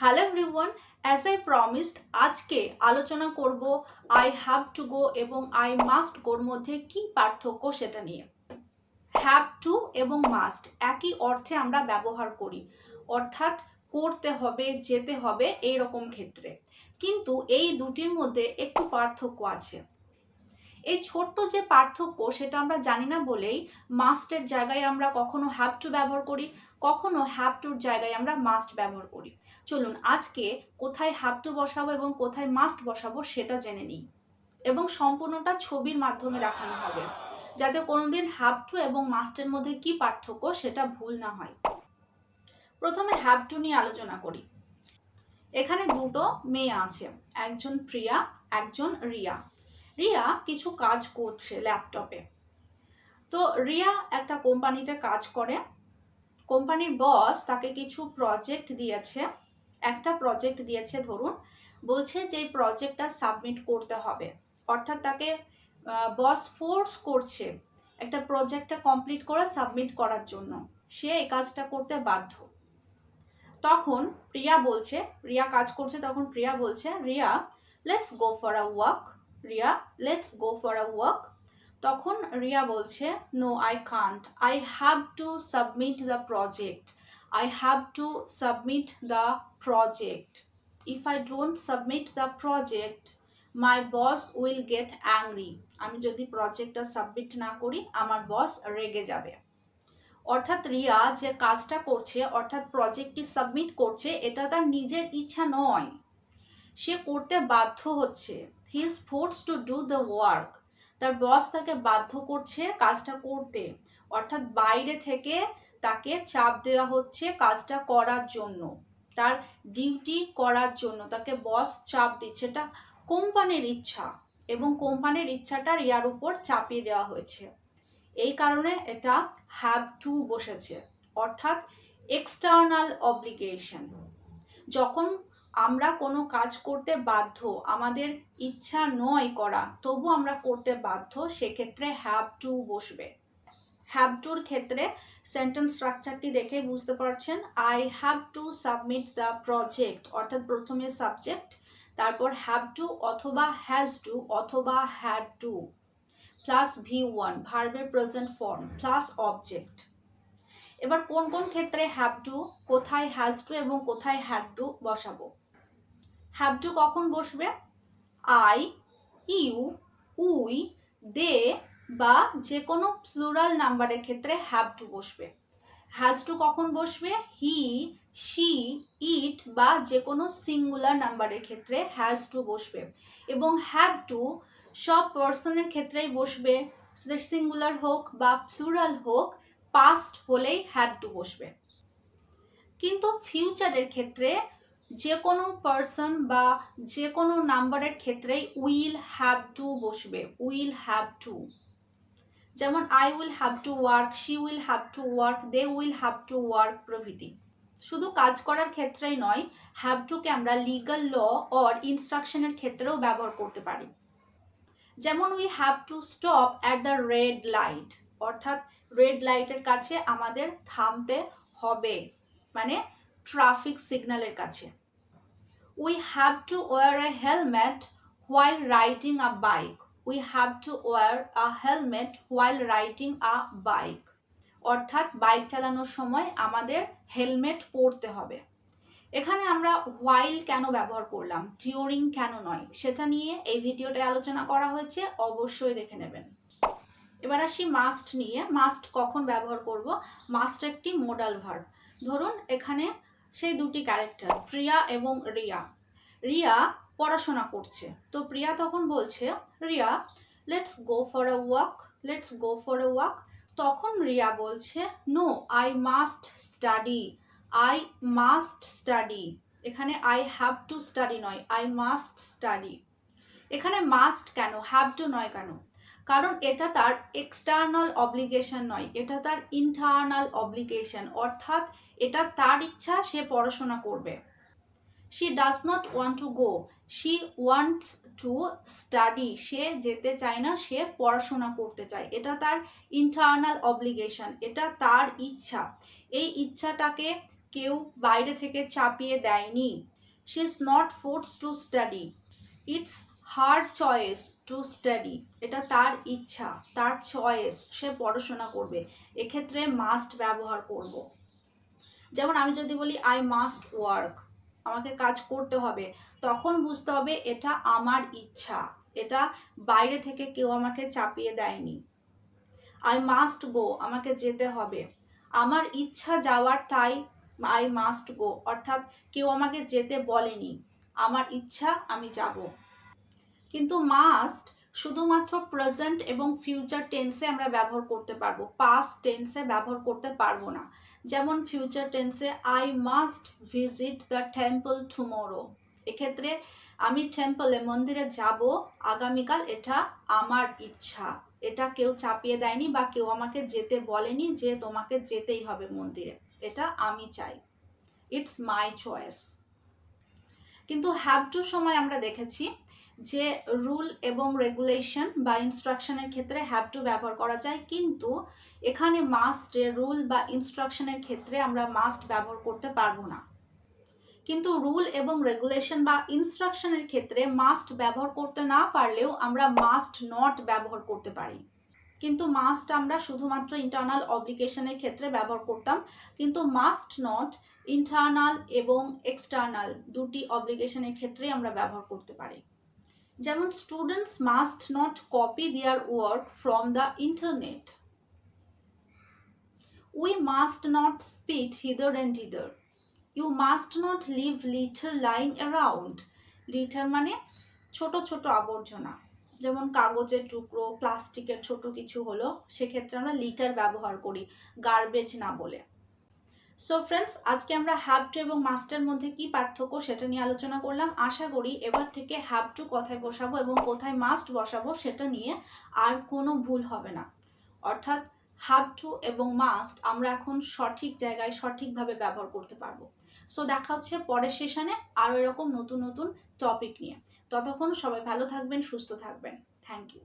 Hello everyone as I promised আজকে আলোচনা করব আই হ্যাভ টু গো এবং আই মাস্ট গোর মধ্যে কি পার্থক্য সেটা নিয়ে। হ্যাভ টু এবং মাস্ট একই অর্থে আমরা ব্যবহার করি। অর্থাৎ করতে হবে, যেতে হবে এই রকম ক্ষেত্রে। কিন্তু এই দুটির মধ্যে একটু পার্থক্য আছে। এই ছোট্ট যে পার্থক্য সেটা আমরা জানি না বলেই মাস্টের জায়গায় আমরা কখনো হ্যাভ টু ব্যবহার করি, কখনো হ্যাভ টুর জায়গায় আমরা মাস্ট ব্যবহার করি। চলুন আজকে কোথায় হ্যাভ টু বসাবো এবং কোথায় মাস্ট বসাবো সেটা জেনে নিই এবং সম্পূর্ণটা ছবির মাধ্যমে দেখানো হবে, যাতে কোনোদিন হ্যাভ টু এবং মাস্টের মধ্যে কি পার্থক্য সেটা ভুল না হয়। প্রথমে হ্যাভ টু নিয়ে আলোচনা করি। এখানে দুটো মেয়ে আছে, একজন প্রিয়া, একজন রিয়া। রিয়া কিছু কাজ করছে ল্যাপটপে তো রিয়া একটা কোম্পানিতে কাজ করে। কোম্পানির বস তাকে কিছু প্রজেক্ট দিয়েছে। একটা প্রজেক্ট দিয়েছে ধরুন, বলছে যে প্রজেক্টটা সাবমিট করতে হবে। অর্থাৎ তাকে বস ফোর্স করছে একটা প্রজেক্টটা কমপ্লিট করে সাবমিট করার জন্য। সে এই কাজটা করতে বাধ্য। তখন প্রিয়া বলছে, রিয়া কাজ করছে তখন প্রিয়া বলছে, Riya let's go for a walk Riya let's go for a walk তখন রিয়া বলছে no I can't I have to submit the project I have to submit the project if I don't submit the project my boss will get angry আমি যদি প্রজেক্টটা submit না করি, আমার বস রেগে যাবে. অর্থাৎ রিয়া যে কাজটা করছে, অর্থাৎ প্রজেক্টটি সাবমিট করছে, এটা তার নিজের ইচ্ছা নয়। সে করতে বাধ্য হচ্ছে। He is force to do the work তার বস তাকে বাধ্য করছে কাজটা করতে। অর্থাৎ বাইরে থেকে তাকে চাপ দেওয়া হচ্ছে কাজটা করার জন্য। তার ডিউটি করার জন্য তাকে বস চাপ দিচ্ছে। এটা কোম্পানির ইচ্ছা এবং কোম্পানির ইচ্ছাটা রিয়ার উপর চাপিয়ে দেওয়া হয়েছে। এই কারণে এটা হ্যাভ টু বসেছে। অর্থাৎ এক্সটার্নাল অব্লিগেশন যখন আমরা কোনো কাজ করতে বাধ্য, আমাদের ইচ্ছা নয় করা, তবু আমরা করতে বাধ্য, সেক্ষেত্রে হ্যাভ টু বসবে। হ্যাভ টুর ক্ষেত্রে সেন্টেন্স স্ট্রাকচারটি দেখে বুঝতে পারছেন। I have to submit the project অর্থাৎ প্রথমে সাবজেক্ট তারপর হ্যাভ টু অথবা হ্যাজ টু অথবা had to plus V one ভার্বের প্রেজেন্ট ফর্ম প্লাস অবজেক্ট এবার কোন কোন ক্ষেত্রে হ্যাভ টু কোথায় হ্যাজ টু এবং কোথায় হ্যাড টু বসাবো? হ্যাভ টু কখন বসবে? আই ইউ উই দে বা যে কোনো প্লুরাল নাম্বারের ক্ষেত্রে হ্যাভ টু বসবে। হ্যাজ টু কখন বসবে? হি শি ইট বা যে কোনো সিঙ্গুলার নাম্বারের ক্ষেত্রে হ্যাজ টু বসবে। এবং হ্যাভ টু সব পার্সনের ক্ষেত্রেই বসবে। সিঙ্গুলার হোক বা প্লুরাল হোক পাস্ট হলেই হ্যাড টু বসবে। কিন্তু ফিউচারের ক্ষেত্রে যে কোনো পার্সন বা যে কোনো নাম্বারের ক্ষেত্রেই উইল হ্যাভ টু বসবে উইল হ্যাভ টু যেমন I will have to work she will have to work they will have to work প্রভৃতি। শুধু কাজ করার ক্ষেত্রেই নয় হ্যাভ টুকে আমরা লিগাল ল অর ইনস্ট্রাকশনের ক্ষেত্রেও ব্যবহার করতে পারি। যেমন we have to stop at the red light অর্থাৎ রেড লাইটের কাছে আমাদের থামতে হবে। মানে ট্রাফিক সিগন্যালের কাছে। We have to wear a helmet while riding a bike we have to wear a helmet while riding a bike অর্থাৎ বাইক চালানোর সময় আমাদের হেলমেট পরতে হবে। এখানে আমরা হোয়াইল কেন ব্যবহার করলাম ডিউরিং কেন নয়, সেটা নিয়ে এই ভিডিওটায় আলোচনা করা হয়েছে, অবশ্যই দেখে নেবেন। এবার আসি মাস্ট নিয়ে। মাস্ট কখন ব্যবহার করব? মাস্ট একটি মোডাল ভার্ব ধরুন এখানে সেই দুটি ক্যারেক্টার প্রিয়া এবং রিয়া। রিয়া পড়াশোনা করছে। তো প্রিয়া তখন বলছে, Riya let's go for a walk let's go for a walk তখন রিয়া বলছে no I must study I must study এখানে আই হ্যাভ টু স্টাডি নয় আই মাস্ট স্টাডি এখানে মাস্ট কেন হ্যাভ টু নয় কেন? কারণ এটা তার এক্সটার্নাল অব্লিগেশন নয়, এটা তার ইন্টারনাল অব্লিগেশন অর্থাৎ এটা তার ইচ্ছা সে পড়াশোনা করবে। She does not want to go she wants to study সে যেতে চায় না, সে পড়াশোনা করতে চায়। এটা তার ইন্টারনাল অব্লিগেশন এটা তার ইচ্ছা। এই ইচ্ছাটাকে কেউ বাইরে থেকে চাপিয়ে দেয়নি। She is not force to study it's her choice to study, এটা তার ইচ্ছা, তার চয়েস, সে পড়াশোনা করবে, এক্ষেত্রে মাস্ট ব্যবহার করব। যেমন আমি যদি বলি আই মাস্ট ওয়ার্ক আমাকে কাজ করতে হবে, তখন বুঝতে হবে এটা আমার ইচ্ছা, এটা বাইরে থেকে কেউ আমাকে চাপিয়ে দেয়নি। আই মাস্ট গো আমাকে যেতে হবে। আমার ইচ্ছা যাওয়ার তাই আই মাস্ট গো অর্থাৎ কেউ আমাকে যেতে বলেনি, আমার ইচ্ছা আমি যাব। কিন্তু মাস্ট শুধুমাত্র প্রেজেন্ট এবং ফিউচার টেন্সে আমরা ব্যবহার করতে পারব। পাস্ট টেন্সে ব্যবহার করতে পারব না। যেমন ফিউচার টেন্সে I must visit the temple tomorrow এক্ষেত্রে আমি টেম্পলে মন্দিরে যাব, আগামীকাল এটা আমার ইচ্ছা। এটা কেউ চাপিয়ে দেয়নি বা কেউ আমাকে যেতে বলেনি যে তোমাকে যেতেই হবে মন্দিরে। এটা আমি চাই। ইটস মাই চয়েস কিন্তু হ্যাভ টু সময় আমরা দেখেছি যে রুল এবং রেগুলেশন বা ইনস্ট্রাকশনের ক্ষেত্রে হ্যাভ টু ব্যবহার করা যায়, কিন্তু এখানে মাস্টে রুল বা ইনস্ট্রাকশনের ক্ষেত্রে আমরা মাস্ট ব্যবহার করতে পারব না। কিন্তু রুল এবং রেগুলেশন বা ইনস্ট্রাকশনের ক্ষেত্রে মাস্ট ব্যবহার করতে না পারলেও আমরা মাস্ট নট ব্যবহার করতে পারি। কিন্তু মাস্ট আমরা শুধুমাত্র ইন্টারনাল অব্লিগেশনের ক্ষেত্রে ব্যবহার করতাম, কিন্তু মাস্ট নট ইন্টারনাল এবং এক্সটার্নাল দুটি অব্লিগেশনের ক্ষেত্রে আমরা ব্যবহার করতে পারি। যেমন students must not copy their work from the internet we must not speed hither and hither you must not leave litter lying around litter মানে ছোট ছোট আবর্জনা। যেমন কাগজের টুকরো প্লাস্টিকের ছোট কিছু হলো, সেক্ষেত্রে আমরা লিটার ব্যবহার করি গার্বেজ না বলে। সো ফ্রেন্ডস আজকে আমরা হ্যাভ টু এবং মাস্টের মধ্যে কি পার্থক্য সেটা নিয়ে আলোচনা করলাম। আশা করি এবার থেকে হ্যাভ টু কোথায় বসাবো এবং কোথায় মাস্ট বসাবো সেটা নিয়ে আর কোনো ভুল হবে না। অর্থাৎ হ্যাভ টু এবং মাস্ট আমরা এখন সঠিক জায়গায় সঠিকভাবে ব্যবহার করতে পারব। সো দেখা হচ্ছে পরের সেশনে আরও এরকম নতুন নতুন টপিক নিয়ে। ততক্ষণ সবাই ভালো থাকবেন, সুস্থ থাকবেন। Thank you